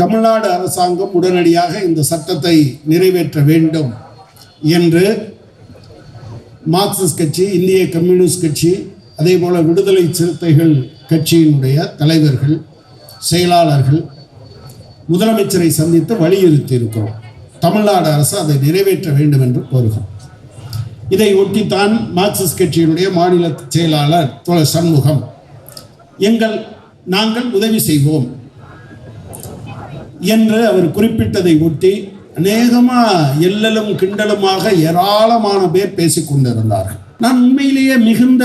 தமிழ்நாடு அரசாங்கம் உடனடியாக இந்த சட்டத்தை நிறைவேற்ற வேண்டும் என்று மார்க்சிஸ்ட் கட்சி இந்திய கம்யூனிஸ்ட் கட்சி அதே போல் விடுதலை சிறுத்தைகள் கட்சியினுடைய தலைவர்கள் செயலாளர்கள் முதலமைச்சரை சந்தித்து வலியுறுத்தி இருக்கிறோம் தமிழ்நாடு அரசு அதை நிறைவேற்ற வேண்டும் என்று கோருகிறோம். இதை ஒட்டித்தான் மார்க்சிஸ்ட் கட்சியினுடைய மாநில செயலாளர் தோழர் சண்முகம் எங்கள் நாங்கள் உதவி செய்வோம். என்று அவர் குறிப்பிட்டதை ஒட்டி அநேகமா எல்லலும் கிண்டலுமாக ஏராளமான பேர் பேசிக் கொண்டிருந்தார்கள். நான் உண்மையிலேயே மிகுந்த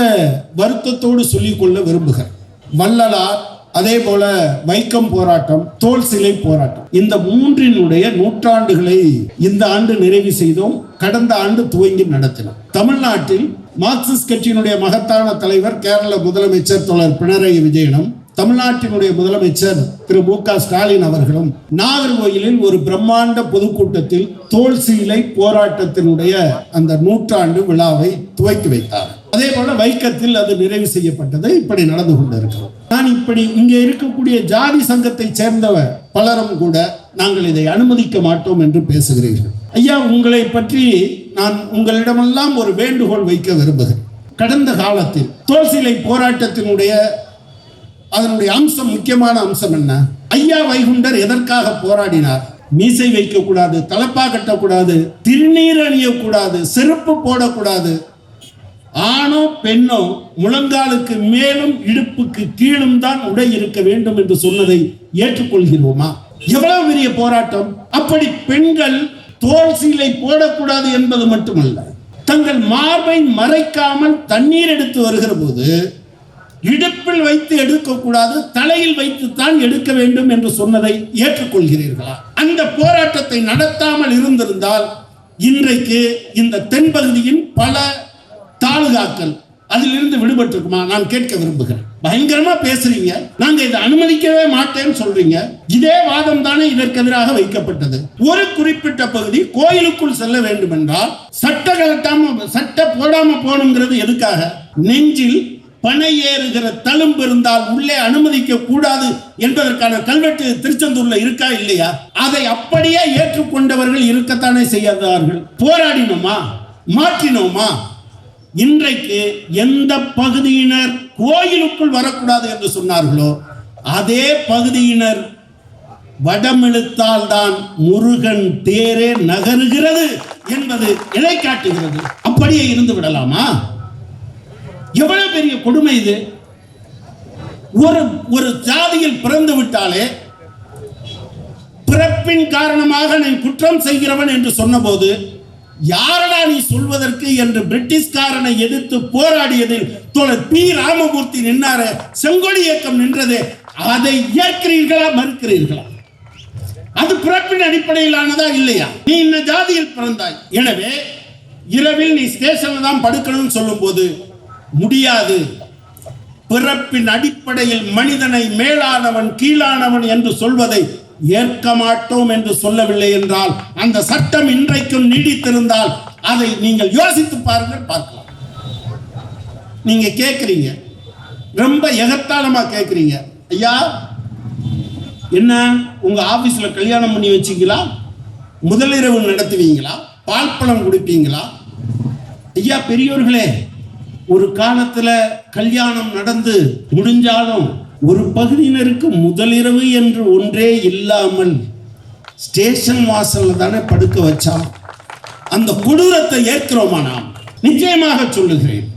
வருத்தத்தோடு சொல்லிக்கொள்ள விரும்புகிறேன். வள்ளலார் அதே போல வைக்கம் போராட்டம் தோல் சிலை போராட்டம் இந்த மூன்றினுடைய நூற்றாண்டுகளை இந்த ஆண்டு நிறைவு செய்தோம் கடந்த ஆண்டு துவங்கி நடத்தினோம். தமிழ்நாட்டில் மார்க்சிஸ்ட் கட்சியினுடைய மகத்தான தலைவர் கேரள முதலமைச்சர் தொடர் பினராயி விஜயனும் தமிழ்நாட்டினுடைய முதலமைச்சர் திரு மு க ஸ்டாலின் அவர்களும் நாகர்கோயிலில் ஒரு பிரம்மாண்ட பொதுக்கூட்டத்தில் தோல் சீலை போராட்டத்தினுடைய அந்த நூற்றாண்டு விழாவை துவக்கி வைத்தார். அதே போல வைக்கத்தில் அது நிறைவு செய்யப்பட்டது. இப்படி நடந்து கொண்டிருக்கிறோம் நான் இப்படி இங்கே இருக்கக்கூடிய ஜாதி சங்கத்தை சேர்ந்தவர் பலரும் கூட நாங்கள் இதை அனுமதிக்க மாட்டோம் என்று பேசுகிறீர்கள். ஐயா உங்களை பற்றி நான் உங்களிடமெல்லாம் ஒரு வேண்டுகோள் வைக்க விரும்புகிறேன். கடந்த காலத்தில் தோல் சிலை போராட்டத்தினுடைய அதனுடைய அம்சம் முக்கியமான அம்சம் என்ன? ஐயா வைகுண்டர் எதற்காக போராடினார்? மீசை வைக்கக்கூடாது தலப்பா கட்டக்கூடாது திருநீர் அணியக்கூடாது செருப்பு போடக்கூடாது. ஆணோ பெண்ணோ முழங்காலுக்கு மேலும் இடுப்புக்கு கீழும் தான் உடை இருக்க வேண்டும் என்று சொன்னதை ஏற்றுக்கொள்கிறோமா? எவ்வளவு பெரிய போராட்டம்? அப்படி பெண்கள் தோல் சீலை போடக்கூடாது என்பது மட்டுமல்ல தங்கள் மார்பை மறைக்காமல் தண்ணீர் எடுத்து வருகிற போது இடுப்பில் வைத்து எடுக்கக்கூடாது தலையில் வைத்து தான் எடுக்க வேண்டும் என்று சொன்னதை ஏற்றுக்கொள்கிறீர்களா? அந்த போராட்டத்தை நடத்தாமல் இருந்திருந்தால் இன்றைக்கு இந்த தென்பகுதியின் பல தாலுகாக்கள் அதிலிருந்து விடுபட்டிருக்குமா? நான் கேட்க விரும்புகிறேன். பயங்கரமா பேசுறீங்க. நாங்க இதை அனுமதிக்கவே மாட்டேன்னு சொல்றீங்க. இதே வாதம் தானே இதற்கு எதிராக வைக்கப்பட்டது. ஒரு குறிப்பிட்ட பகுதி கோயிலுக்குள் செல்ல வேண்டும் என்றால் சட்ட கலட்டாம சட்ட போடாம போகணுங்கிறது எதுக்காக? நெஞ்சில் பனை ஏறுகிற தழும்பு இருந்தால் உள்ளே அனுமதிக்க கூடாது என்பதற்கான கல்வெட்டு திருச்செந்தூர்ல இருக்கா இல்லையா? அதை அப்படியே ஏற்றுக்கொண்டவர்கள் இருக்கத்தானே செய்யாதார்கள் போராடினோமா? மாற்றினோமா? இன்றைக்கு எந்த பகுதியினர் கோயிலுக்குள் வரக்கூடாது என்று சொன்னார்களோ அதே பகுதியினர் வடமிழுத்தால் தான் முருகன் தேரே நகருகிறது என்பது இலை காட்டுகிறது அப்படியே இருந்து விடலாமா? எவ்வளவு பெரிய கொடுமை இது? ஒரு ஒரு ஜாதியில் பிறந்து விட்டாலே பிறப்பின் காரணமாக நீ குற்றம் செய்கிறவன் என்று சொன்னபோது யாரடா நீ சொல்வதற்கு என்று பிரிட்டிஷ்காரனை எதிர்த்து போராடியதில் தோழர் பி. ராமமூர்த்தி நின்றார செங்கொடி இயக்கம் நின்றது அதை ஏற்கிறீர்களா மறுக்கிறீர்களா? அது பிறப்பின் அடிப்படையிலானதா இல்லையா? நீ இந்த ஜாதியில் பிறந்தாய். எனவே இரவில் நீ ஸ்டேஷன்ல தான் படுக்கணும்னு சொல்லும்போது முடியாது. பிறப்பின் அடிப்படையில் மனிதனை மேலானவன் கீழானவன் என்று சொல்வதை ஏற்க மாட்டோம் என்று சொல்லவில்லை என்றால் அந்த சட்டம் இன்றைக்கும் நீடித்திருந்தால் அதை நீங்கள் யோசித்து பாருங்கள் பார்க்கலாம். நீங்க கேட்குறீங்க ரொம்ப எகத்தாளமா கேட்குறீங்க ஐயா என்ன உங்க ஆபீஸ்ல கல்யாணம் பண்ணி வச்சீங்களா? முதலிரவு நடத்துவீங்களா? பால் பழம் குடிப்பீங்களா? ஐயா பெரியோர்களே ஒரு காலத்துல கல்யாணம் நடந்து முடிஞ்சாலும் ஒரு பகுதியினருக்கு முதலிரவு என்று ஒன்றே இல்லாமல் ஸ்டேஷன் வாசல்ல தானே படுக்க வச்சான் அந்த கொடூரத்தை ஏற்கிறோமா நாம்? நிச்சயமாக சொல்லுகிறேன்.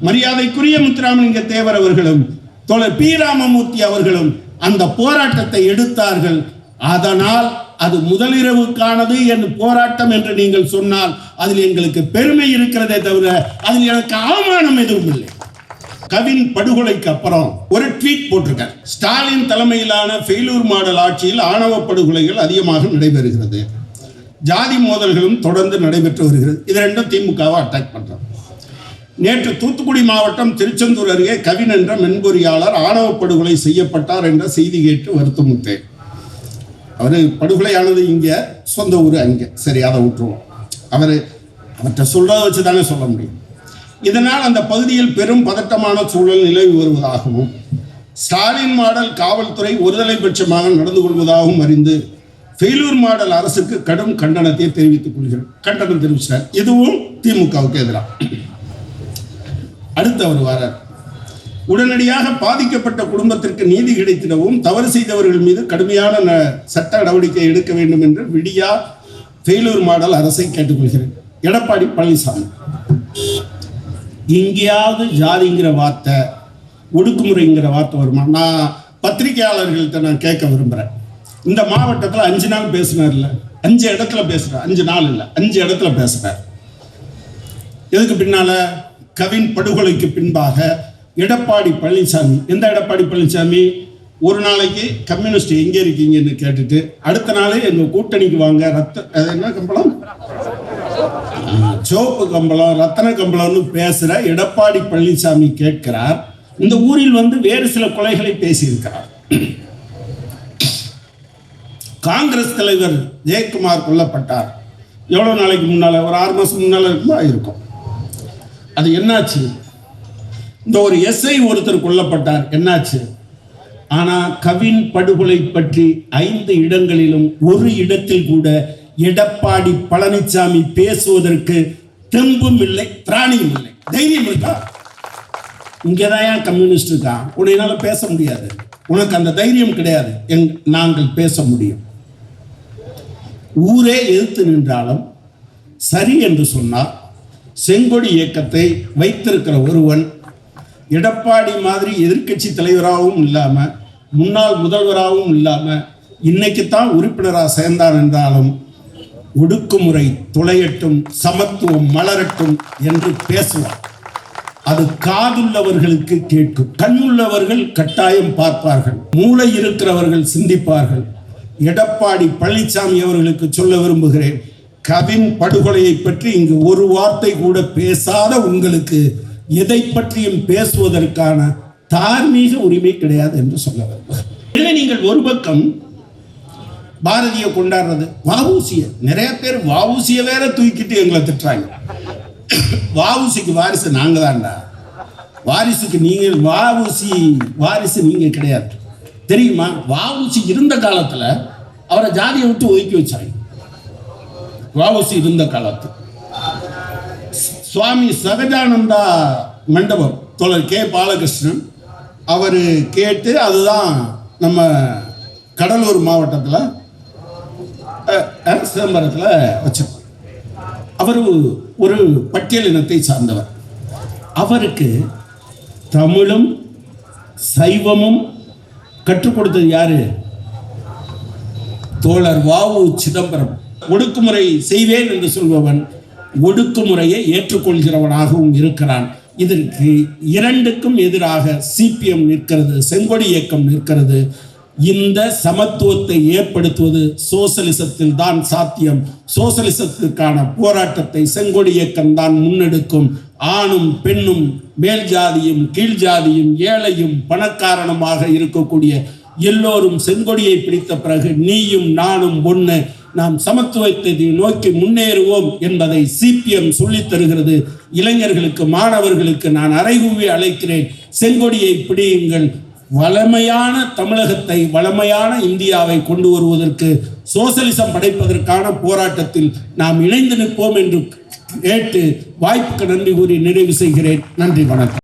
மரியாதைக்குரிய முத்துராமலிங்க தேவர் அவர்களும் தோழர் பி ராமமூர்த்தி அவர்களும் அந்த போராட்டத்தை எடுத்தார்கள். அதனால் அது முதலிரவுக்கானது என்று போராட்டம் என்று நீங்கள் சொன்னால் அதில் எங்களுக்கு பெருமை இருக்கிறதே தவிர அதில் எனக்கு அவமானம் எதுவும் இல்லை. கவின் படுகொலைக்கு அப்புறம் ஒரு ட்வீட் போட்டிருக்கார். ஸ்டாலின் தலைமையிலான ஃபெயிலூர் மாடல் ஆட்சியில் ஆணவ படுகொலைகள் அதிகமாக நடைபெறுகிறது. ஜாதி மோதல்களும் தொடர்ந்து நடைபெற்று வருகிறது. இது ரெண்டும் திமுகவை அட்டாக் பண்ணுறோம் நேற்று தூத்துக்குடி மாவட்டம் திருச்செந்தூர் அருகே கவின் என்ற மென்பொறியாளர் ஆணவ படுகொலை செய்யப்பட்டார் என்ற செய்தி கேட்டு வருத்தமுட்டேன் அவர் படுகொலையானது இங்கே சொந்த ஊர் அங்கே. சரி அதை விட்டுருவோம். அவர் அவற்றை சொல்கிறத வச்சு தானே சொல்ல முடியும். இதனால் அந்த பகுதியில் பெரும் பதட்டமான சூழல் நிலவி வருவதாகவும் ஸ்டாலின் மாடல் காவல்துறை ஒருதலை பட்சமாக நடந்து கொள்வதாகவும் அறிந்து ஃபெயிலூர் மாடல் அரசுக்கு கடும் கண்டனத்தை தெரிவித்துக் கொள்கிறார் கண்டனம் தெரிவிச்சார் இதுவும் திமுகவுக்கு எதிராக. அடுத்து அவர் வரார். உடனடியாக பாதிக்கப்பட்ட குடும்பத்திற்கு நீதி கிடைத்திடவும் தவறு செய்தவர்கள் மீது கடுமையான சட்ட நடவடிக்கை எடுக்க வேண்டும் என்று விடியா ஃபெயிலூர் மாடல் அரசை கேட்டுக்கொள்கிறேன். எடப்பாடி பழனிசாமி. எங்கேயாவது ஜாதிங்கிற வார்த்தை ஒடுக்குமுறைங்கிற வார்த்தை வருமா? நான் பத்திரிகையாளர்கள்ட்ட நான் கேட்க விரும்புகிறேன் இந்த மாவட்டத்தில் அஞ்சு நாள் பேசினார்ல அஞ்சு இடத்துல பேசுகிறார் அஞ்சு நாள் இல்லை. அஞ்சு இடத்துல பேசுகிறார் எதுக்கு பின்னால்? கவின் படுகொலைக்கு பின்பாக எடப்பாடி பழனிசாமி. எந்த எடப்பாடி பழனிசாமி? ஒரு நாளைக்கு கம்யூனிஸ்ட் எங்கே இருக்கீங்கன்னு கேட்டுட்டு அடுத்த நாளே எங்கள் கூட்டணிக்கு வாங்க ரத்த என்ன கம்பளம்? சிவப்பு கம்பளம் ரத்தன கம்பளம்னு பேசுகிற எடப்பாடி பழனிசாமி கேட்கிறார். இந்த ஊரில் வந்து வேறு சில கொலைகளை பேசியிருக்கிறார். காங்கிரஸ் தலைவர் ஜெயக்குமார் கொல்லப்பட்டார். எவ்வளோ நாளைக்கு முன்னால்? ஒரு ஆறு மாதம் முன்னால் இருக்குமா? இருக்கும். அது என்னாச்சு? இந்த ஒரு எஸ்ஐ ஒருத்தர் கொல்லப்பட்டார். என்னாச்சு? ஆனா கவின் படுகொலை பற்றி ஐந்து இடங்களிலும் ஒரு இடத்தில் கூட எடப்பாடி பழனிசாமி பேசுவதற்கு தெம்பும் இல்லை திராணியும் இல்லை தைரியம் இருக்கா? இங்கதான் ஏன் கம்யூனிஸ்ட் இருக்கா? உன்னையினால பேச முடியாது. உனக்கு அந்த தைரியம் கிடையாது. எங் நாங்கள் பேச முடியும். ஊரே எதிர்த்து நின்றாலும் சரி என்று சொன்னால் செங்கொடி இயக்கத்தை வைத்திருக்கிற ஒருவன் எடப்பாடி மாதிரி எதிர்க்கட்சி தலைவராகவும் இல்லாம முன்னாள் முதல்வராகவும் இல்லாம இன்னைக்கு தான் உறுப்பினராக சேர்ந்தார் என்றாலும் ஒடுக்குமுறை துளையட்டும் சமத்துவம் மலரட்டும் என்று பேசுவார். அது காதுள்ளவர்களுக்கு கேட்கும். கண்ணுள்ளவர்கள் கட்டாயம் பார்ப்பார்கள். மூளை இருக்கிறவர்கள் சிந்திப்பார்கள். எடப்பாடி பழனிசாமி அவர்களுக்கு சொல்ல விரும்புகிறேன் கவின் படுகொலையை பற்றி இங்கு ஒரு வார்த்தை கூட பேசாத உங்களுக்கு எதை பற்றியும் பேசுவதற்கான தார்மீக உரிமை கிடையாது என்று சொல்ல விரும்புகிறேன் எனவே நீங்கள் ஒரு பக்கம் பாரதியை கொண்டாடுறது வாவூசிய நிறைய பேர் வாவூசிய வேற தூக்கிட்டு எங்களை திட்டுறாங்க. வாவூசிக்கு வாரிசு நாங்க தான்டா. வாரிசுக்கு நீங்க வாவூசி வாரிசு நீங்க கிடையாது. தெரியுமா? வாவூசி இருந்த காலத்துல அவரை ஜாதியை விட்டு ஒதுக்கி வச்சாங்க. வாவூசி இருந்த காலத்து. சுவாமி சகஜானந்தா மண்டபம் தோழர் கே. பாலகிருஷ்ணன். அவர் கேட்டு அதுதான் நம்ம கடலூர் மாவட்டத்தில் சிதம்பரத்தில் வச்சோம் அவர் ஒரு பட்டியல் இனத்தை சார்ந்தவர். அவருக்கு தமிழும் சைவமும் கற்றுக் கொடுத்தது யாரு? தோழர் வாவு சிதம்பரம். ஒடுக்குமுறை செய்வேன் என்று சொல்பவன் ஒடுக்குமுறையை ஏற்றுக்கொள்கிறவனாகவும் இருக்கிறான். இதற்கு இரண்டுக்கும் எதிராக சிபிஎம் நிற்கிறது செங்கொடி இயக்கம் நிற்கிறது. இந்த சமத்துவத்தை ஏற்படுத்துவது சோசலிசத்தில் தான் சாத்தியம். சோசலிசத்திற்கான போராட்டத்தை செங்கொடி இயக்கம் தான் முன்னெடுக்கும். ஆணும் பெண்ணும் மேல் ஜாதியும் கீழ் ஜாதியும் ஏழையும் பணக்காரணமாக இருக்கக்கூடிய எல்லோரும் செங்கொடியை பிடித்த பிறகு நீயும் நானும் ஒன்று நாம் சமத்துவத்தை நோக்கி முன்னேறுவோம் என்பதை சிபிஎம் சொல்லித் தருகிறது. இளைஞர்களுக்கு மாணவர்களுக்கு நான் அறைகூவி அழைக்கிறேன். செங்கொடியை பிடியுங்கள். வளமையான தமிழகத்தை வளமையான இந்தியாவை கொண்டு வருவதற்கு சோசலிசம் படைப்பதற்கான போராட்டத்தில் நாம் இணைந்து நிற்போம் என்று கேட்டு வாய்ப்புக்கு நன்றி கூறி நிறைவு செய்கிறேன். நன்றி வணக்கம்.